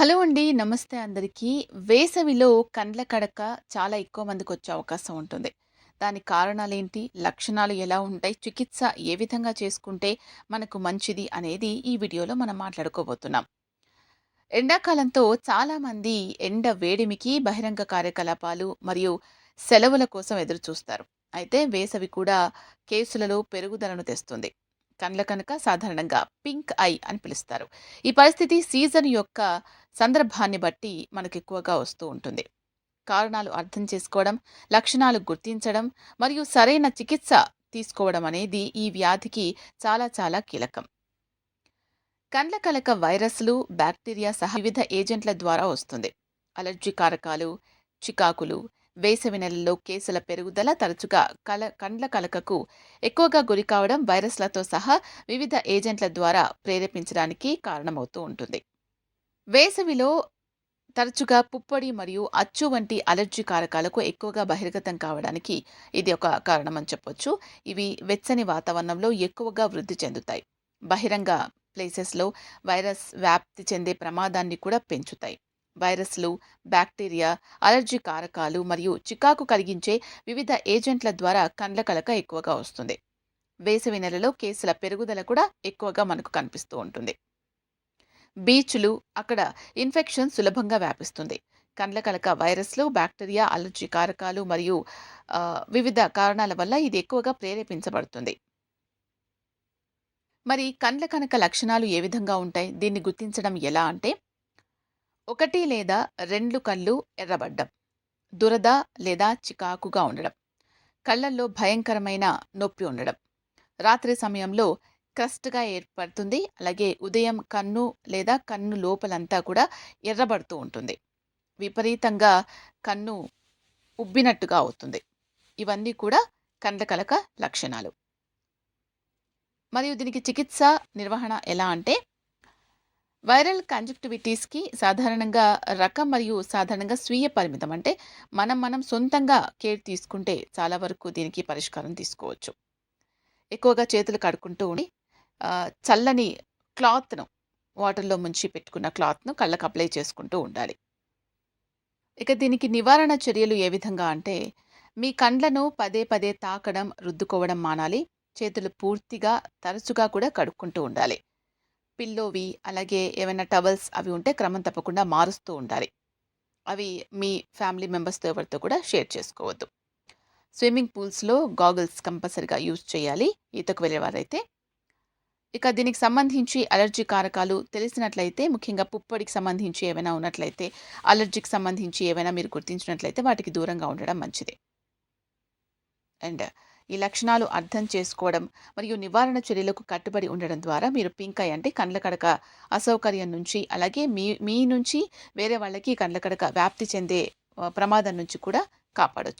Hello అండి. నమస్తే అందరికీ. వేసవిలో కండ్ల కడక చాలా ఎక్కువ మందికి వచ్చే అవకాశం ఉంటుంది. దాని కారణాలు ఏంటి లక్షణాలు ఎలా ఉంటాయి? చికిత్స ఏ విధంగా చేసుకుంటే మనకు మంచిది అనేది ఈ వీడియోలో మనం మాట్లాడుకోబోతున్నాం. ఎండాకాలంతో చాలామంది ఎండ వేడిమికి బహిరంగ కార్యకలాపాలు మరియు సెలవుల కోసం ఎదురుచూస్తారు. అయితే వేసవి కూడా కేసులలో పెరుగుదలను తెస్తుంది. కండ్ల కనుక సాధారణంగా పింక్ ఐ అని పిలుస్తారు. ఈ పరిస్థితి సీజన్ యొక్క సందర్భాన్ని బట్టి మనకు ఎక్కువగా వస్తూ ఉంటుంది. కారణాలు అర్థం చేసుకోవడం, లక్షణాలు గుర్తించడం మరియు సరైన చికిత్స తీసుకోవడం అనేది ఈ వ్యాధికి చాలా చాలా కీలకం. కండ్ల కలక వైరస్లు, బ్యాక్టీరియా సహా వివిధ ఏజెంట్ల ద్వారా వస్తుంది. అలర్జీ కారకాలు, చికాకులు, వేసవి నెలల్లో కేసుల పెరుగుదల తరచుగా కల కండ్ల కలకకు ఎక్కువగా గురికావడం వైరస్లతో సహా వివిధ ఏజెంట్ల ద్వారా ప్రేరేపించడానికి కారణమవుతూ ఉంటుంది. వేసవిలో తరచుగా పుప్పొడి మరియు అచ్చు వంటి అలర్జీ కారకాలకు ఎక్కువగా బహిర్గతం కావడానికి ఇది ఒక కారణం అని చెప్పొచ్చు. ఇవి వెచ్చని వాతావరణంలో ఎక్కువగా వృద్ధి చెందుతాయి. బహిరంగ ప్లేసెస్‌లో వైరస్ వ్యాప్తి చెందే ప్రమాదాన్ని కూడా పెంచుతాయి. వైరస్లు, బ్యాక్టీరియా, అలర్జీ కారకాలు మరియు చికాకు కలిగించే వివిధ ఏజెంట్ల ద్వారా కండ్ల కలక ఎక్కువగా వస్తుంది. వేసవి నెలలో కేసుల పెరుగుదల కూడా ఎక్కువగా మనకు కనిపిస్తూ ఉంటుంది. బీచ్‌లు అక్కడ ఇన్ఫెక్షన్ సులభంగా వ్యాపిస్తుంది. కండ్ల కలక వైరస్లు, బ్యాక్టీరియా, అలర్జీ కారకాలు మరియు వివిధ కారణాల వల్ల ఇది ఎక్కువగా ప్రేరేపించబడుతుంది. మరి కండ్ల కనక లక్షణాలు ఏ విధంగా ఉంటాయి? దీన్ని గుర్తించడం ఎలా అంటే ఒకటి లేదా రెండు కళ్ళు ఎర్రబడ్డం, దురద లేదా చికాకుగా ఉండడం, కళ్ళల్లో భయంకరమైన నొప్పి ఉండడం, రాత్రి సమయంలో క్రస్ట్‌గా ఏర్పడుతుంది. అలాగే ఉదయం కన్ను లేదా కన్ను లోపలంతా కూడా ఎర్రబడుతూ ఉంటుంది. విపరీతంగా కన్ను ఉబ్బినట్టుగా అవుతుంది. ఇవన్నీ కూడా కండ్ల కలక లక్షణాలు. మరియు దీనికి చికిత్స, నిర్వహణ ఎలా అంటే వైరల్ కంజక్టివిటీస్కి సాధారణంగా రకం మరియు సాధారణంగా స్వీయ పరిమితం. అంటే మనం మనం సొంతంగా కేర్ తీసుకుంటే చాలా వరకు దీనికి పరిష్కారం తీసుకోవచ్చు. ఎక్కువగా చేతులు కడుక్కుంటూ ఉండి చల్లని క్లాత్‌ను వాటర్‌లో ముంచి పెట్టుకున్న క్లాత్‌ను కళ్ళకు అప్లై చేసుకుంటూ ఉండాలి. ఇక దీనికి నివారణ చర్యలు ఏ విధంగా అంటే మీ కండ్లను పదే పదే తాకడం, రుద్దుకోవడం మానాలి. చేతులు పూర్తిగా తరచుగా కూడా కడుక్కుంటూ ఉండాలి. పిల్లోవి అలాగే ఏవైనా టవల్స్ అవి ఉంటే క్రమం తప్పకుండా మారుస్తూ ఉండాలి. అవి మీ ఫ్యామిలీ మెంబర్స్‌తో ఎవరితో కూడా షేర్ చేసుకోవద్దు. స్విమ్మింగ్ పూల్స్‌లో గాగుల్స్ కంపల్సరిగా యూజ్ చేయాలి ఈతకు వెళ్ళేవారైతే. ఇక దీనికి సంబంధించి అలర్జీ కారకాలు తెలిసినట్లయితే ముఖ్యంగా పుప్పొడికి సంబంధించి ఏవైనా ఉన్నట్లయితే, అలర్జీకి సంబంధించి ఏవైనా మీరు గుర్తించినట్లయితే వాటికి దూరంగా ఉండడం మంచిది. అండ్ ఈ లక్షణాలు అర్థం చేసుకోవడం మరియు నివారణ చర్యలకు కట్టుబడి ఉండడం ద్వారా మీరు పింక్ ఐ అంటే కండ్ల కడక అసౌకర్యం నుంచి అలాగే మీ మీ నుంచి వేరే వాళ్ళకి కండ్ల కడక వ్యాప్తి చెందే ప్రమాదం నుంచి కూడా కాపాడొచ్చు.